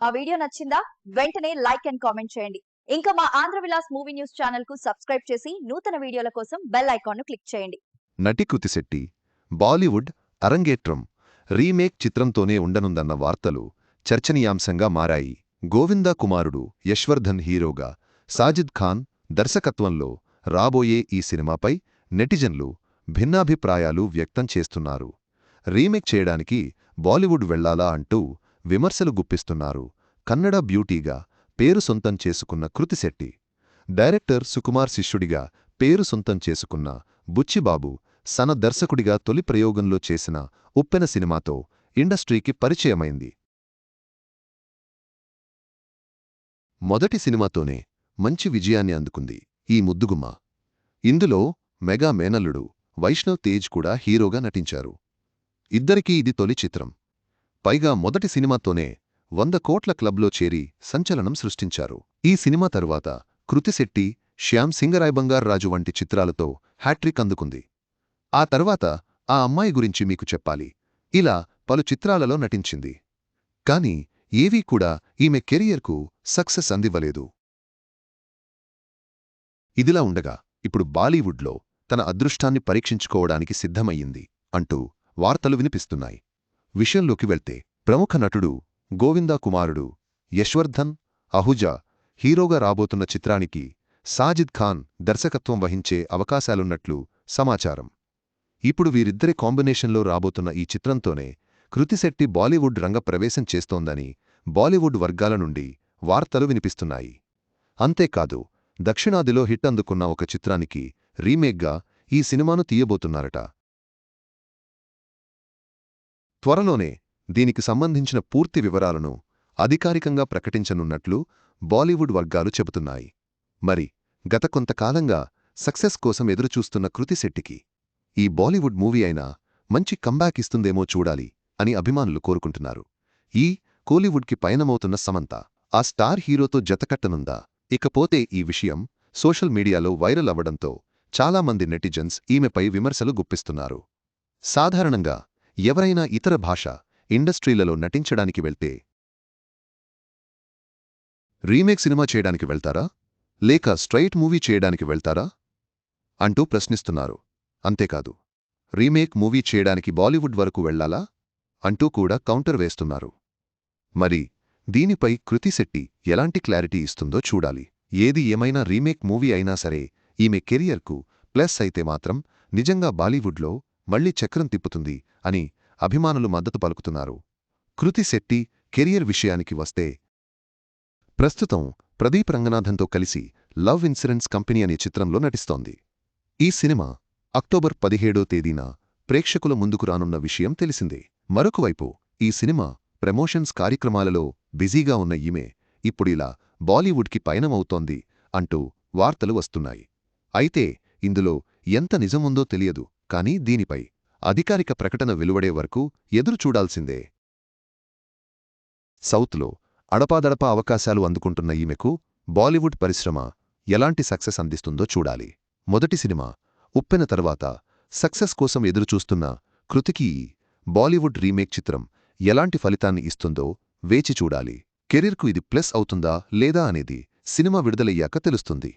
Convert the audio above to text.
ఆ వీడియో నచ్చిందా? వెంటనే లైక్ అండ్ కామెంట్ చేయండి. ఇంకా మా ఆంధ్ర విలాస్ మూవీ న్యూస్ ఛానల్కు సబ్స్క్రైబ్ చేసి నూతన వీడియోల కోసం బెల్ ఐకాన్ను క్లిక్ చేయండి. నటి కుతిశెట్టి బాలీవుడ్ అరంగేట్రం రీమేక్ చిత్రంతోనే ఉండనుందన్న వార్తలు చర్చనీయాంశంగా మారాయి. గోవిందా కుమారుడు యశ్వర్ధన్ హీరోగా సాజిద్ ఖాన్ దర్శకత్వంలో రాబోయే ఈ సినిమాపై నెటిజన్లు భిన్నాభిప్రాయాలు వ్యక్తం చేస్తున్నారు. రీమేక్ చేయడానికి బాలీవుడ్ వెళ్ళాలా అంటూ విమర్శలు గుప్పిస్తున్నారు. కన్నడ బ్యూటీగా పేరు సొంతం చేసుకున్న కృతిశెట్టి డైరెక్టర్ సుకుమార్ శిష్యుడిగా పేరు సొంతం చేసుకున్న బుచ్చిబాబు సన దర్శకుడిగా తొలి ప్రయోగంలో చేసిన ఉప్పెన సినిమాతో ఇండస్ట్రీకి పరిచయమైంది. మొదటి సినిమాతోనే మంచి విజయాన్ని అందుకుంది ఈ ముద్దుగుమ్మ. ఇందులో మెగా మేనల్లుడు వైష్ణవ్ తేజ్ కూడా హీరోగా నటించారు. ఇద్దరికీ ఇది తొలి చిత్రం. పైగా మొదటి సినిమాతోనే వంద కోట్ల క్లబ్లో చేరి సంచలనం సృష్టించారు. ఈ సినిమా తరువాత కృతిశెట్టి శ్యామ్ సింగరాయ్ రాజు వంటి చిత్రాలతో హ్యాట్రిక్ అందుకుంది. ఆ తర్వాత ఆ అమ్మాయి గురించి మీకు చెప్పాలి. ఇలా పలు చిత్రాలలో నటించింది. కాని ఏవీ కూడా ఈమె కెరియర్కు సక్సెస్ అందివ్వలేదు. ఇదిలా ఉండగా ఇప్పుడు బాలీవుడ్లో తన అదృష్టాన్ని పరీక్షించుకోవడానికి సిద్ధమయ్యింది అంటూ వార్తలు వినిపిస్తున్నాయి. విషయంలోకి వెళ్తే ప్రముఖ నటుడు గోవిందా కుమారుడు యశ్వర్ధన్ అహుజా హీరోగా రాబోతున్న చిత్రానికి సాజిద్ ఖాన్ దర్శకత్వం వహించే అవకాశాలున్నట్లు సమాచారం. ఇప్పుడు వీరిద్దరి కాంబినేషన్లో రాబోతున్న ఈ చిత్రంతోనే కృతిశెట్టి బాలీవుడ్ రంగ ప్రవేశం చేస్తోందని బాలీవుడ్ వర్గాల నుండి వార్తలు వినిపిస్తున్నాయి. అంతేకాదు దక్షిణాదిలో హిట్ అందుకున్న ఒక చిత్రానికి రీమేక్గా ఈ సినిమాను తీయబోతున్నారట. త్వరలోనే దీనికి సంబంధించిన పూర్తి వివరాలను అధికారికంగా ప్రకటించనున్నట్లు బాలీవుడ్ వర్గాలు చెబుతున్నాయి. మరి గత కొంతకాలంగా సక్సెస్ కోసం ఎదురుచూస్తున్న కృతిశెట్టికి ఈ బాలీవుడ్ మూవీ అయినా మంచి కంబ్యాక్ ఇస్తుందేమో చూడాలి అని అభిమానులు కోరుకుంటున్నారు. ఈ కోలీవుడ్కి పయనమవుతున్న సమంత ఆ స్టార్ హీరోతో జతకట్టనుందా? ఇకపోతే ఈ విషయం సోషల్ మీడియాలో వైరల్ అవ్వడంతో చాలామంది నెటిజన్స్ ఈమెపై విమర్శలు గుప్పిస్తున్నారు. సాధారణంగా ఎవరైనా ఇతర భాష ఇండస్ట్రీలలో నటించడానికి వెళ్తే రీమేక్ సినిమా చేయడానికి వెళ్తారా? లేక స్ట్రైట్ మూవీ చేయడానికి వెళ్తారా? అంటూ ప్రశ్నిస్తున్నారు. అంతేకాదు రీమేక్ మూవీ చేయడానికి బాలీవుడ్ వరకు వెళ్ళాలా? అంటూ కూడా కౌంటర్ వేస్తున్నారు. మరి దీనిపై కృతిశెట్టి ఎలాంటి క్లారిటీ ఇస్తుందో చూడాలి. ఏది ఏమైనా రీమేక్ మూవీ అయినా సరే ఈమె కెరియర్కు ప్లస్ అయితే మాత్రం నిజంగా బాలీవుడ్లో మళ్ళీ చక్రం తిప్పుతుంది. అని అభిమానులు మద్దతు పలుకుతున్నారు. కృతిశెట్టి కెరియర్ విషయానికి వస్తే ప్రస్తుతం ప్రదీప్ రంగనాథన్తో కలిసి లవ్ ఇన్సూరెన్స్ కంపెనీ అనే చిత్రంలో నటిస్తోంది. ఈ సినిమా అక్టోబర్ పదిహేడో తేదీన ప్రేక్షకుల ముందుకు రానున్న విషయం తెలిసిందే. మరొకవైపు ఈ సినిమా ప్రమోషన్స్ కార్యక్రమాలలో బిజీగా ఉన్న ఈమె ఇప్పుడిలా బాలీవుడ్కి పయనమవుతోంది అంటూ వార్తలు వస్తున్నాయి. అయితే ఇందులో ఎంత నిజముందో తెలియదు కానీ దీనిపై అధికారిక ప్రకటన వెలువడే వరకు ఎదురుచూడాల్సిందే సౌత్లో అడపాదడపా అవకాశాలు అందుకుంటున్న ఈమెకు బాలీవుడ్ పరిశ్రమ ఎలాంటి సక్సెస్ అందిస్తుందో చూడాలి. మొదటి సినిమా ఉప్పెన తర్వాత సక్సెస్ కోసం ఎదురుచూస్తున్న కృతికి బాలీవుడ్ రీమేక్ చిత్రం ఎలాంటి ఫలితాన్ని ఇస్తుందో వేచి చూడాలి. కెరీర్కు ఇది ప్లస్ అవుతుందా లేదా అనేది సినిమా విడుదలయ్యాక తెలుస్తుంది.